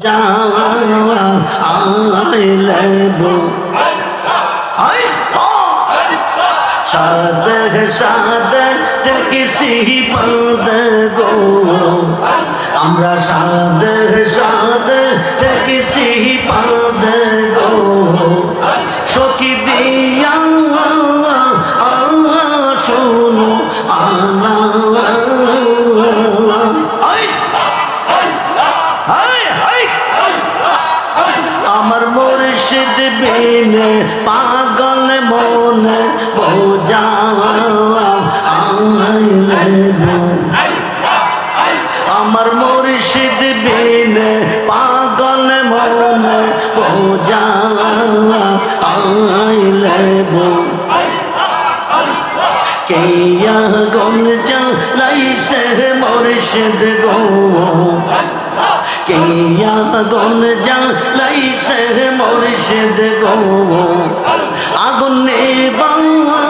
যাওয়া আইলে বো আই সাদ সাদ কিসি পদ গো আমরা সাদ সাদ কিসি পদ গো বিন পাগল মন। আমার মুর্শিদ বিন পাগল মন বোঝা আইলে গো। কেয়া গন চালাইছে মুর্শিদ গো কেয়া গন জ্বালাইছে মুর্শিদ গো? আগুন না।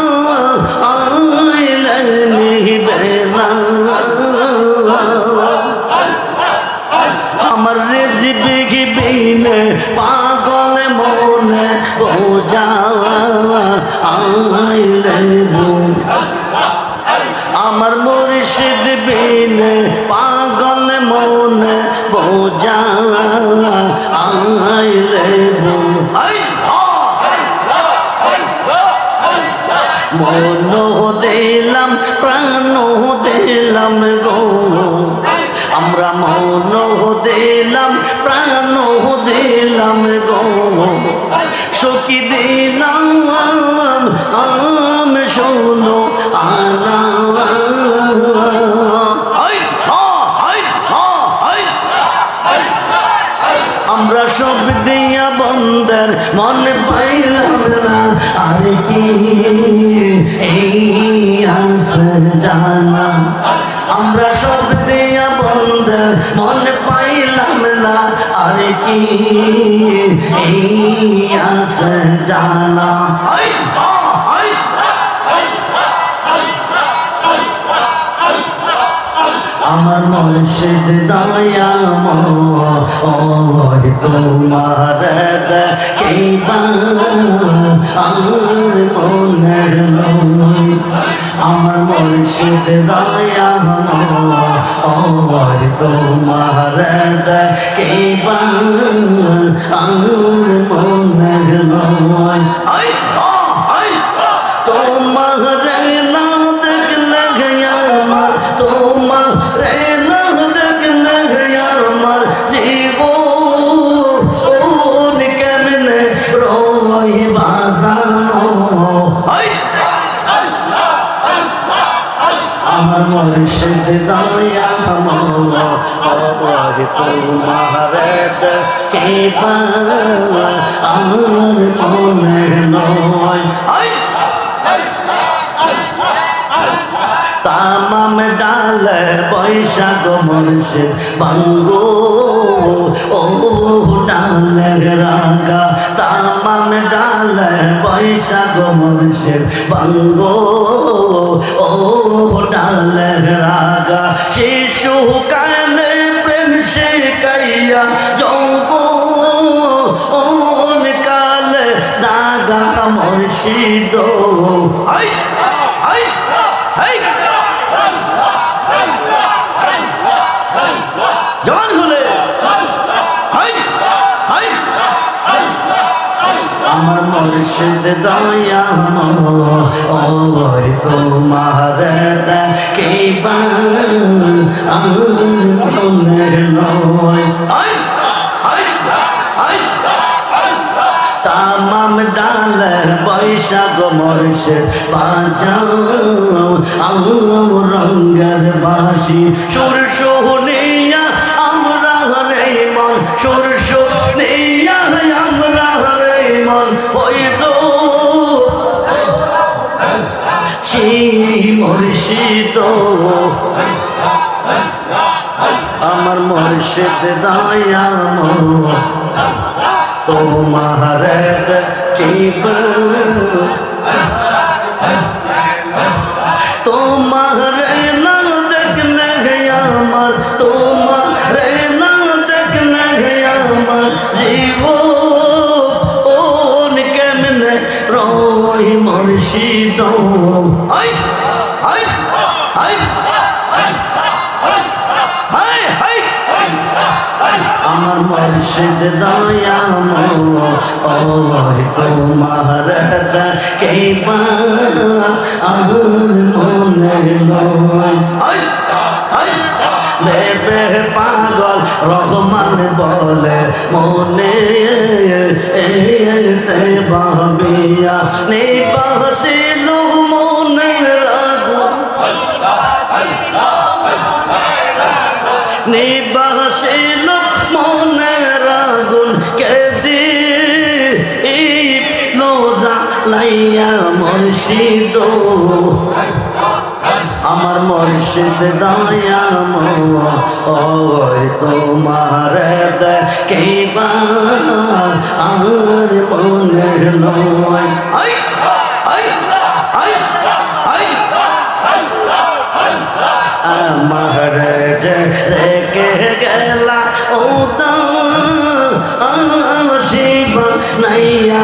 আমার রেজিবি বিন পাগল মনে বোঝা আইলে আমার মুর্শিদ বিন মন দিলাম প্রাণ দিলাম গো। আমরা মন দিলাম প্রাণ দিলাম গো। সখী দিলাম আম, শোনো। আমরা সব দিয়া বন্দর মন পাইলাম না। আর কি? জানা। আমার দয়াম ওই তোমার কেবা আমার মনের আমার মুর্শিদ দয়াম ওই তোমার কেবা আমার দয়া আমার তোমার কেবা আমার মনে নয়। তামাম ডাল বৈশাখ মনসে বাঙ্গো ও ডাল রাগা। তামাম ডাল বৈশাখ মনসে বাঙ্গো ও ডাল রাগা। শিশু কালে প্রেম সে কাইয়া ওন কাল দাগা মর্শিদ। আই আই জবান খুলে হাই হাই আমার মুর্শিদ দয়া ওই তোমার কে আমার নয়। তামাম ডাল বৈশাখ মর্ষে বাজাও রঙ্গের বাসি সুর সোহনিয়া সেই মুর্শিদ। আমার মুর্শিদ দয়াম। তোমার তোমার আমার মুর্শিদ দয়াময় তোমার কেবা আমার মনে নয় পাগল রহমান বলে, মনে এতে ভাবিয়া নিবাসিল মনে নিবাসিল মনে লাইয়া মুর্শিদ। আমার মুর্শিদ দয়াম ওই তোমার কেবা আমার মনের নয়। আমার যে রেখে গেলা ও তো শিব নাইয়া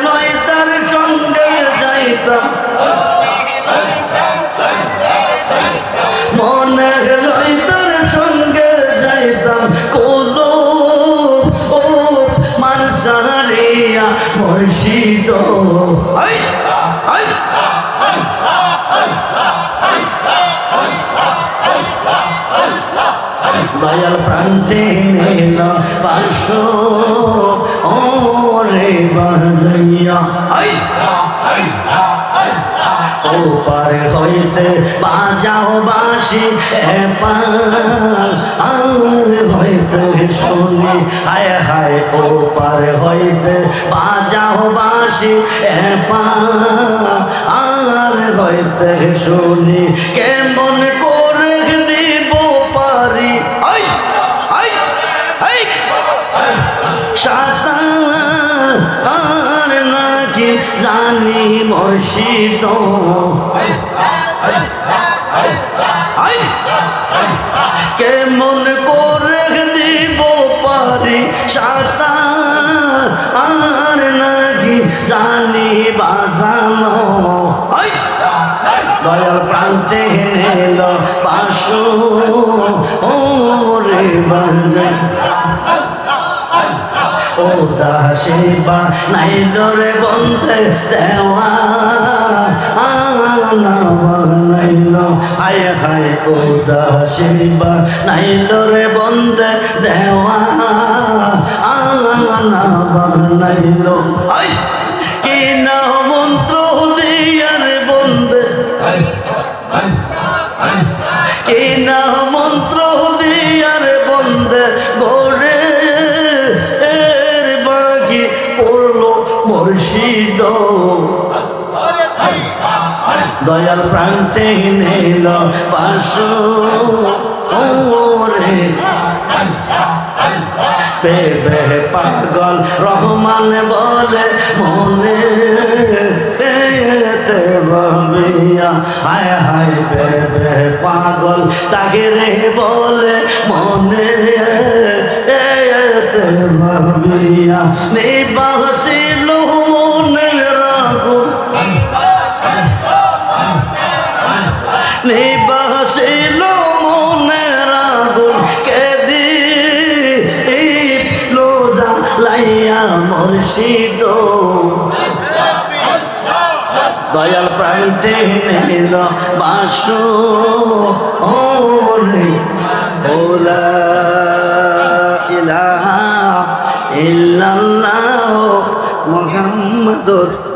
যাইতাম মনে লয় তার সঙ্গে যাইতাম কোলো ও মানসারিয়া মুর্শিদ আই আই দয়াল প্রান্তে নিল বাস ও রে বাজাইয়া। আই ও পারে হইতে বাজাও বাসি আর হইতে শুনি। হায় হায় ও হইতে বাজাও বাসি আর হইতে শুনি। কেমন জানি মর্শিদ। কেমন করে দিব পারি সাতার? আর নাকি জানি বাজানো। দয়াল প্রান্তে হেল বাসু। ও রে বাজাই দাসিবা নাই বন্ধে দেওয়া ও নাই বন্ধে দেওয়া কি না মন্ত্র দিয়ার বন্ধে কি না মন্ত্র দিয়ার মুর্শিদ। দয়াল প্রান্তে নিল বাসু ওরে। পেবে পাগল, রহমান বলে মনে। ভাবিয়া হায় হায় পেবে পাগল তাকে রে বলে মনে। ভাবিয়া নিবাসিল নিবাসিল মনে রাগুন কেদি লোজা লাইয়া মুর্শিদ দয়াল প্রান্তে নিল বাসু ওলা ইলাহা ইল্লাল্লাহ মুহাম্মাদুর